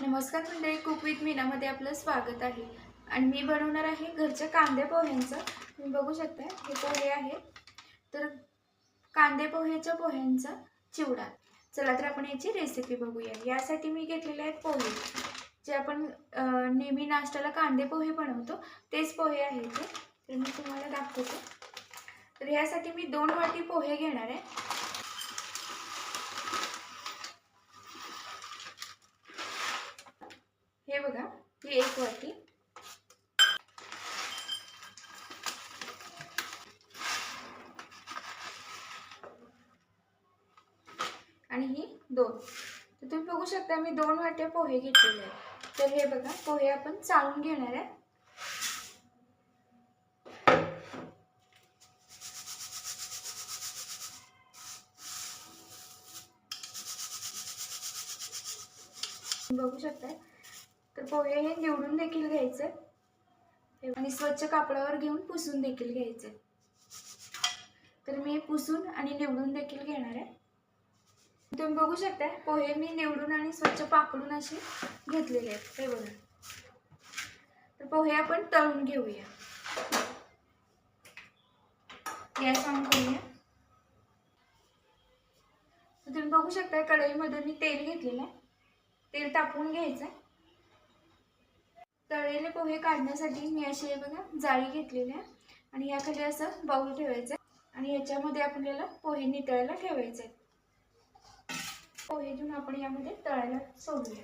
नमस्कार मंडळी cook with मीनामध्ये आपलं स्वागत आहे. आणि मी बनवणार आहे घरच्या कांदे पोह्यांचं. तुम्ही बघू शकता हे पोहे आहेत. तर कांदे पोह्याच्या पोह्यांचा चिवडा. चला तर आपण याची रेसिपी बघूया. यासाठी मी घेतलेले आहेत पोहे. जे आपण नेहमी नाश्त्याला कांदे पोहे बनवतो तेच पोहे आहेत ते. तर मी तुम्हाला दाखवते. तर यासाठी मी दोन वाटी पोहे घेणार आहे. हे बघा ही एक वाटी. आणि ही दोन. तर तुम्ही बघू शकता मी दोन वाट्या पोहे घेतलेले आहेत. तर हे बघा पोहे आपण चाळून घेणार आहे. बघू शकता तर पोहे हे निवडून देखील घ्यायचे. आणि स्वच्छ कापडावर घेऊन पुसून देखील घ्यायचे. तर मी हे पुसून आणि निवडून देखील घेणार आहे. तुम्ही बघू शकता पोहे मी निवडून आणि स्वच्छ पाकडून असे घेतलेले आहेत. हे बघा. तर पोहे आपण तळून घेऊया. गॅस ऑन करूया. तर तुम्ही बघू शकता कढईमध्ये मी तेल घेतलेलं आहे. तेल तापवून घ्यायचं आहे. तळलेले पोहे काढण्यासाठी मी अशी बघा जाळी घेतलेली आहे. आणि याखाली असं बाऊल ठेवायचं आहे. आणि याच्यामध्ये आपल्याला पोहे नितळायला ठेवायचे आहेत. पोहे घेऊन आपण यामध्ये तळायला सोडूया.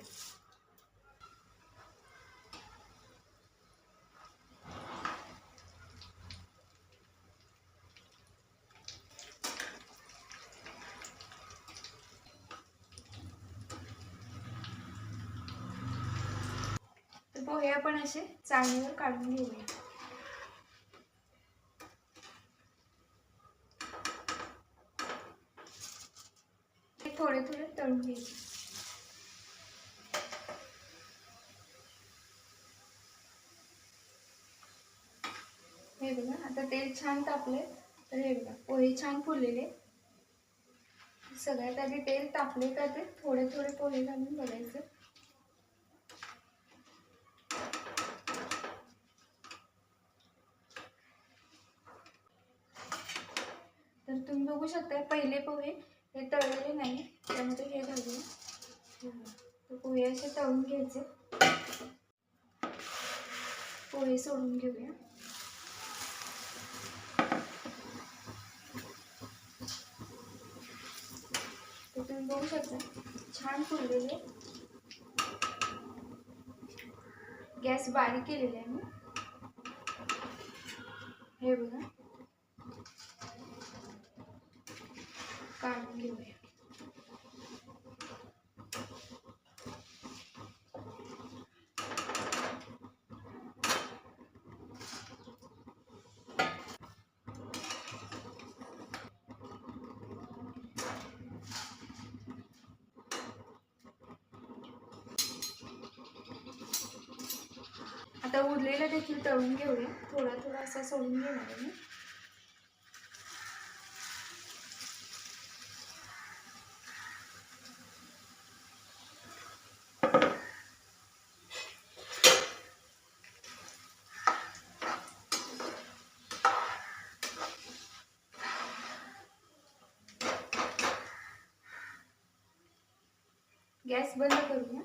पोहे आपण असे चाळणीवर काढून घेऊया. थोडे थोडे तळून घ्यायचे हे बघा आता तेल छान तापले तर हे बघा पोहे छान फुललेले. सगळ्यात आधी तेल तापले का ते? थोडे थोडे पोहे घालून बघायचे. तर तुम्ही बघू शकता पहिले पोहे हे तळलेले नाही त्यामध्ये हे घालूया तर पोहे असे तळून घ्यायचे. पोहे सोडून घेऊया. तर तुम्ही बघू शकता छान फुललेले. गॅस बारीक केलेला आहे. मी हे बघा. काढून घेऊया आता उरलेलं देखील तळून घेऊया. थोडा थोडा असा सोडून घेणार आहे मी. गॅस बंद करूया.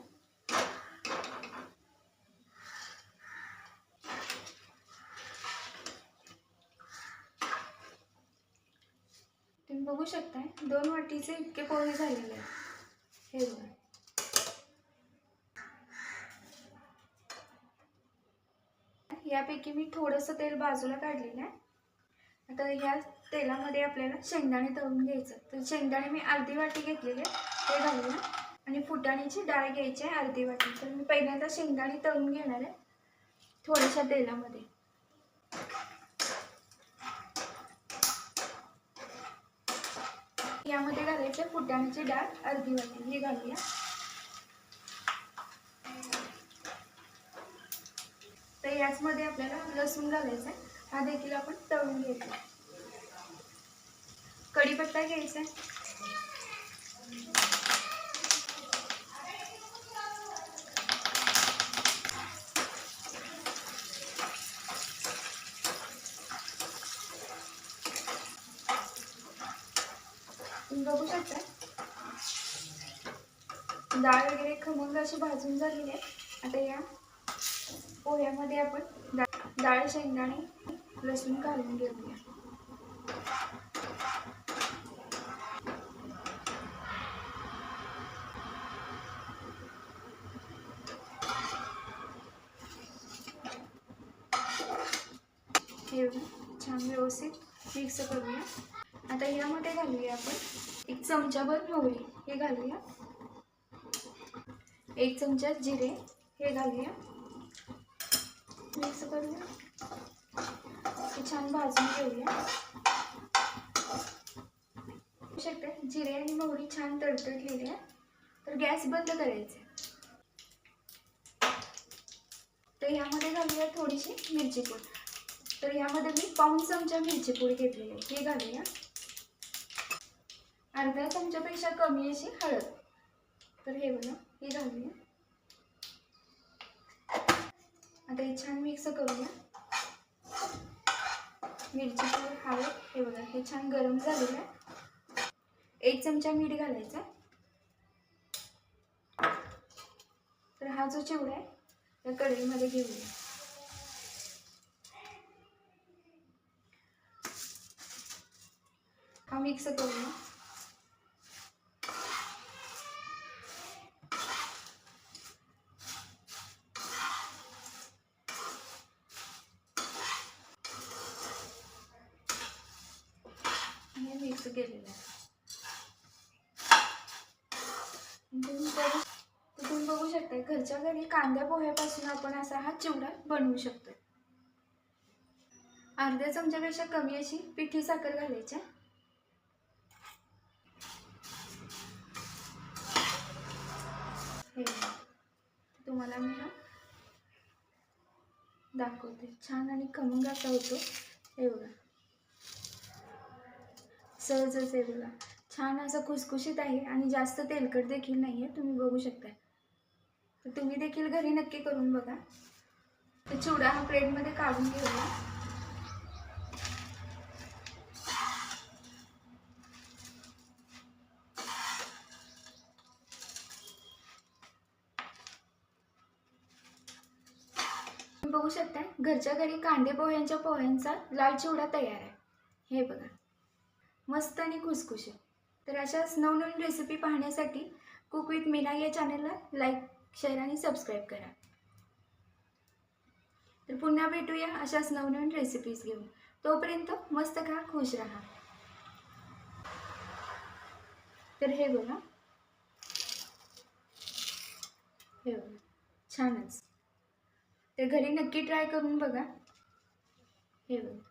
तुम्ही बघू शकताय दोन वाटीचे इतके पोहे झालेले आहेत. हे बघा. यापैकी मी थोडंसं तेल बाजूला काढलेलं आहे. आता ह्या तेलामध्ये आपल्याला शेंगदाणे तळून घ्यायचं. तर शेंगदाणे मी अर्धी वाटी घेतलेले ते घालूया. आणि फुटाण्याची डाळ घ्यायची आहे अर्धी वाटी. तर मी पहिल्यांदा शेंगदाणे तळून घेणार आहे थोड्याशा तेलामध्ये. यामध्ये घालायचे फुटाण्याची डाळ अर्धी वाटी. हे घालूया. तर याचमध्ये आपल्याला लसूण घालायचं आहे. हा देखील आपण तळून घ्यायचा कढीपत्ता घ्यायचा आहे. तुम्ही बघू शकता. डाळ वगैरे खमंग अशी भाजून झालेली आहे. आता या पोह्यामध्ये आपण डाळ डाळ शेंगदाणे लसूण घालून घेऊया. हे छान व्यवस्थित मिक्स करूया. आता यामध्ये घालूया आपण. एक चमचाभर मोहरी हे घालूया. एक चमचा जिरे हे घालूया. मिक्स करूया. हे छान भाजून घेऊया. बघू शकता. जिरे आणि मोहरी छान तडतडलेली आहे तर गॅस बंद करायचा आहे. तर ह्यामध्ये घालूया थोडीशी मिरची पूड. तर ह्यामध्ये मी पाऊन चमचा मिरची पूड घेतलेली आहे. हे घालूया. अर्धा चमच्यापेक्षा कमी अशी हळद. तर हे बघा हे घालूया. आता हे छान मिक्स करूया. मिरची हळद हे बघा हे छान गरम झालेलं आहे. एक चमचा मीठ घालायचा. तर हा जो चिवडा आहे त्या कढईमध्ये घेऊया. हा मिक्स करूया. मिक्स केलेलं आहे. तुम्ही बघू शकता घरच्या घरी कांद्या पोह्यापासून आपण असा हा चिवडा बनवू शकतो. अर्ध्या चमच्यापेक्षा कमी अशी पिठी साखर घालायची. आहे. हे तुम्हाला मी हा दाखवते. छान आणि खमंग असा होतो. हे बघा. सहजच आहे बघा छान असं खुसखुशीत आहे आणि जास्त तेलकट देखील नाही आहे तुम्ही बघू शकता तर तुम्ही देखील घरी नक्की करून बघा. तर चिवडा हा प्लेटमध्ये काढून घेऊया. बघू शकता घरच्या घरी कांदे पोह्यांच्या पोह्यांचा लाल चिवडा तयार आहे. हे बघा. मस्त आणि खुसखुशीत. तर अशाच नवनवीन रेसिपी पाहण्यासाठी कुक विथ मीना या चॅनलला लाईक शेअर आणि सबस्क्राईब करा. तर पुन्हा भेटूया अशाच नवनवीन रेसिपीज घेऊन. तोपर्यंत मस्त खा खुश राहा. तर हे बघा. हे बघा. छानच. तर घरी नक्की ट्राय करून बघा. हे बघा.